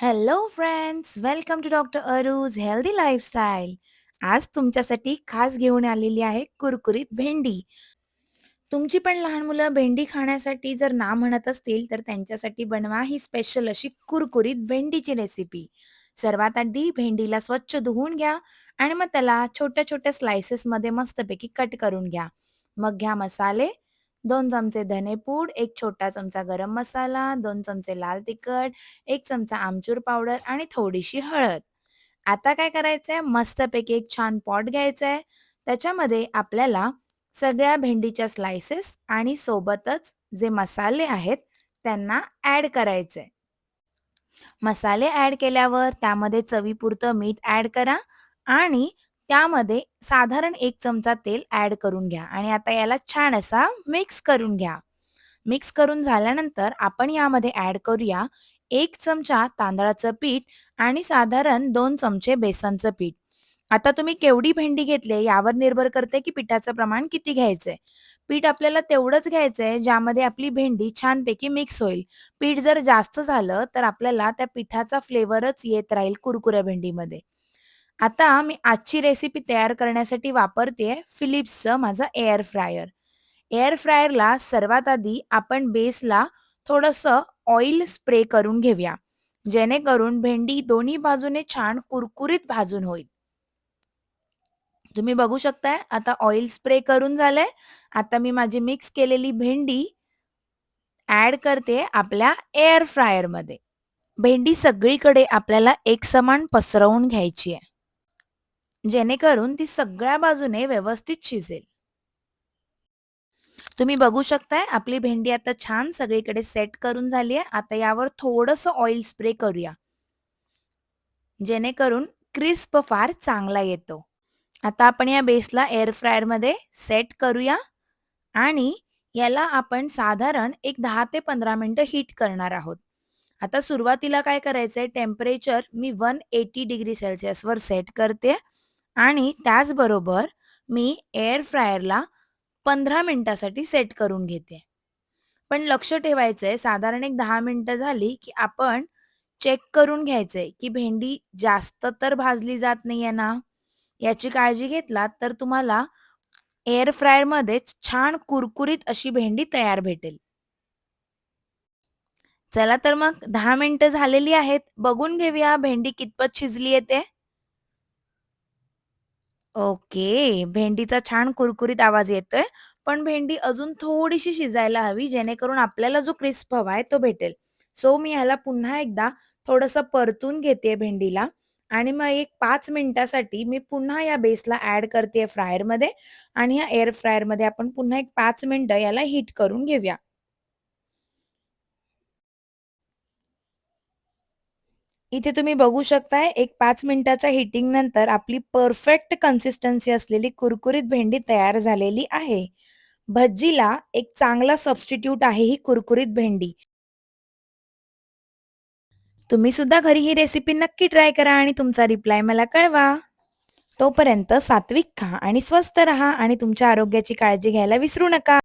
Hello friends, welcome to doctor Arooj healthy lifestyle. आज तुमच्यासाठी खास घेऊन आलेली आहे कुरकुरीत भेंडी. तुमची पण लहान मुलं भेंडी खाण्यासाठी जर ना म्हणत असतील, तर त्यांच्यासाठी बनवा ही स्पेशल अशी कुरकुरीत भेंडीची रेसिपी. सर्वात आधी भेंडीला स्वच्छ धुवून घ्या आणि मग त्याला छोट्या-छोट्या स्लायसेसमध्ये मस्तपैकी कट करून घ्या. मग घ्या मसाले, दोन चमचे धनेपूड, एक छोटा चमचा गरम मसाला, दोन चमचे लाल तिखट, एक चमचा आमचूर पावडर आणि थोडीशी हळद. आता काय करायचंय, मस्तपैकी एक छान पॉट घ्यायचा त्याच्यामध्ये आपल्याला सगळ्या भेंडीच्या स्लायसेस आणि सोबतच जे मसाले आहेत त्यांना ॲड करायचे. मसाले ॲड केल्यावर त्यामध्ये चवीपुरतं मीठ ॲड करा आणि त्यामध्ये साधारण एक चमचा तेल ऍड करून घ्या आणि आता याला छान असा मिक्स करून घ्या. मिक्स करून झाल्यानंतर आपण यामध्ये ऍड करूया एक चमचा तांदळाचं पीठ आणि साधारण दोन चमचे बेसनचं पीठ. आता तुम्ही केवढी भेंडी घेतली यावर निर्भर करते, की पिठाचं प्रमाण किती घ्यायचंय. पीठ आपल्याला तेवढंच घ्यायचंय ज्यामध्ये आपली भेंडी छानपैकी मिक्स होईल. पीठ जर जास्त झालं, तर आपल्याला त्या पिठाचा फ्लेवरच येत राहील कुरकुऱ्या भेंडीमध्ये. आता मी आजची रेसिपी तयार करण्यासाठी वापरतेय फिलिप्सचं माझं एअर फ्रायर. एअर फ्रायरला सर्वात आधी आपण बेसला थोडंसं ऑइल स्प्रे करून घेऊया. जेणेकरून भेंडी दोन्ही बाजूने छान कुरकुरीत भाजून होईल. तुम्ही बघू शकताय आता ऑइल स्प्रे करून झालंय. आता मी माझी मिक्स केलेली भेंडी ॲड करते आपल्या एअर फ्रायरमध्ये. भेंडी सगळीकडे आपल्याला एकसमान पसरवून घ्यायची आहे. जेणेकरून ती सगळ्या बाजूने व्यवस्थित शिजेल. तुम्ही बघू शकताय आपली भेंडी आता छान सगळीकडे सेट करून झाली आहे. आता यावर थोडस ऑइल स्प्रे करूया. जेणेकरून क्रिस्प फार चांगला येतो. आता आपण या बेसला एअर फ्रायरमध्ये सेट करूया आणि याला आपण साधारण एक दहा ते 15 मिनिटं हीट करणार आहोत. आता सुरुवातीला काय करायचंय टेम्परेचर मी वन एटी डिग्री सेल्सिअसवर सेट करते आणि त्याचबरोबर मी एअर फ्रायरला 15 मिनिटासाठी सेट करून घेते. पण लक्ष ठेवायचंय साधारण एक दहा मिनिटं झाली, की आपण चेक करून घ्यायचंय, की भेंडी जास्त तर भाजली जात नाहीये ना? याची काळजी घेतलात तर तुम्हाला एअर फ्रायरमध्येच छान कुरकुरीत अशी भेंडी तयार भेटेल. चला तर मग दहा मिनिटं झालेली आहेत. बघून घेऊया भेंडी कितपत शिजली येते ते. ओके. भेंडीचा छान कुरकुरीत आवाज येतोय. पण भेंडी अजून थोडीशी शिजायला हवी जेणेकरून आपल्याला जो क्रिस्प आहे तो भेटेल. सो मी ह्याला पुन्हा एकदा थोडंसं परतून घेतेय भेंडीला आणि मग एक 5 मिनिटासाठी मी पुन्हा या बेसला ॲड करतेय फ्रायरमध्ये आणि या एअर फ्रायरमध्ये आपण पुन्हा एक 5 मिनिटं याला हीट करून घेऊया. इथे तुम्ही बघू शकताय एक पाच मिनिटाच्या हिटिंग नंतर आपली परफेक्ट कन्सिस्टन्सी असलेली कुरकुरीत भेंडी तयार झालेली आहे. भज्जीला एक चांगला सबस्टिट्यूट आहे ही कुरकुरीत भेंडी. तुम्ही सुद्धा घरी ही रेसिपी नक्की ट्राय करा आणि तुमचा रिप्लाय मला कळवा. तोपर्यंत सात्विक खा आणि स्वस्थ रहा आणि तुमच्या आरोग्याची काळजी घ्यायला विसरू नका.